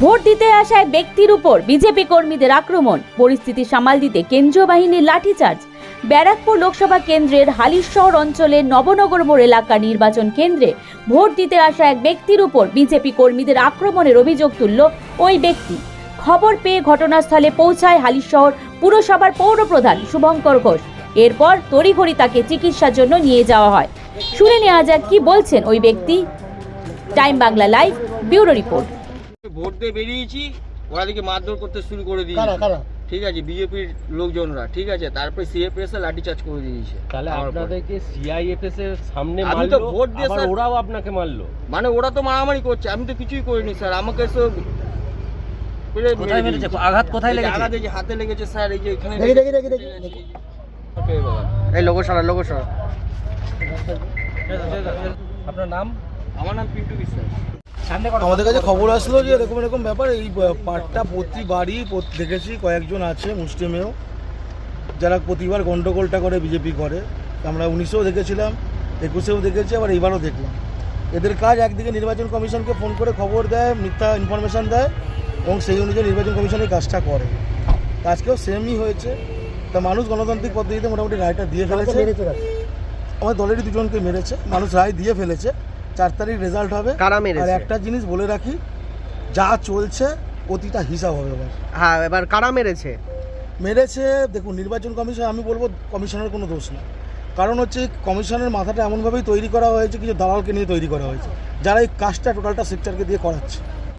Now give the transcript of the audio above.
Vote দিতে আসা এক ব্যক্তির উপর বিজেপি কর্মীদের আক্রমণ। পরিস্থিতি সামাল দিতে কেন্দ্রীয় বাহিনীর লাঠিচার্জ। ব্যারাকপুর লোকসভা কেন্দ্রের হালিশহর অঞ্চলের নবনগর মোড় এলাকা নির্বাচন কেন্দ্রে ভোট দিতে আসা এক ব্যক্তির উপর বিজেপি কর্মীদের আক্রমণের অভিযোগ তুলল ওই ব্যক্তি। খবর পেয়ে ঘটনাস্থলে পৌঁছায় হালিশহর পুরসভার পৌরপ্রধান শুভঙ্কর ঘোষ। এরপর তড়িঘড়ি তাকে চিকিৎসার জন্য নিয়ে যাওয়া হয়। শুনে নেওয়া যাক কি বলছেন ওই ব্যক্তি। Time Bangla live, bureau report. Vote দিয়ে বেরিয়েছি ওরা দিকে মারধর করতে শুরু করে কারা দিয়েছে ঠিক আছে বিজেপির লোকজনরা ঠিক আছে? তারপরে সিএফএস এ লাঠিচার্জ করে দিয়েছে। তাহলে আপনাদেরকে সিআইএফএস এর সামনে আমি মারলো তো ভোট দিয়ে স্যার- ওরাও আপনাকে মারলো? মানে ওরা তো মারামারি করছে আমি তো কিছুই করিনি স্যার। আমাকে সব কোথায় মেরেছে? আঘাত কোথায় লেগেছে? আঘাত এই যে হাতে লেগেছে স্যার এই যে এখানে দেখি, দেখি, দেখি, দেখি, দেখি। এই লোগো সারা লোগো সারা আপনার নাম? আমার নাম পিন্টু বিশ্বাস। আমাদের কাছে খবর আসলো যে এরকম এরকম ব্যাপার। এই পার্টটা প্রতি বাড়ি দেখেছি কয়েকজন আছে মুসলিমেও। যারা প্রতিবার গন্ডগোলটা করে বিজেপি করে। আমরা উনিশেও দেখেছিলাম একুশেও দেখেছি আবার এইবারও দেখলাম। এদের কাজ একদিকে নির্বাচন কমিশনকে ফোন করে খবর দেয় মিথ্যা ইনফরমেশন দেয় এবং সেই অনুযায়ী নির্বাচন কমিশন এই কাজটা করে। আজকেও সেমই হয়েছে। তা মানুষ গণতান্ত্রিক পদ্ধতিতে মোটামুটি রায়টা দিয়ে ফেলেছে। আমার দলেরই দুজনকে মেরেছে। মানুষ রায় দিয়ে ফেলেছে। চার তারিখ রেজাল্ট হবে। কারা মেরেছে? আর একটা জিনিস বলে রাখি যা চলছে অতিটা হিসাব হবে এবার। হ্যাঁ এবার কারা মেরেছে? মেরেছে দেখুন নির্বাচন কমিশন আমি বলব কমিশনের কোনো দোষ না কারণ হচ্ছে কমিশনের মাথাটা এমনভাবেই তৈরি করা হয়েছে কিছু দালালকে নিয়ে তৈরি করা হয়েছে। যারা এই কাজটা টোটালটা সেক্টরকে দিয়ে করাচ্ছে।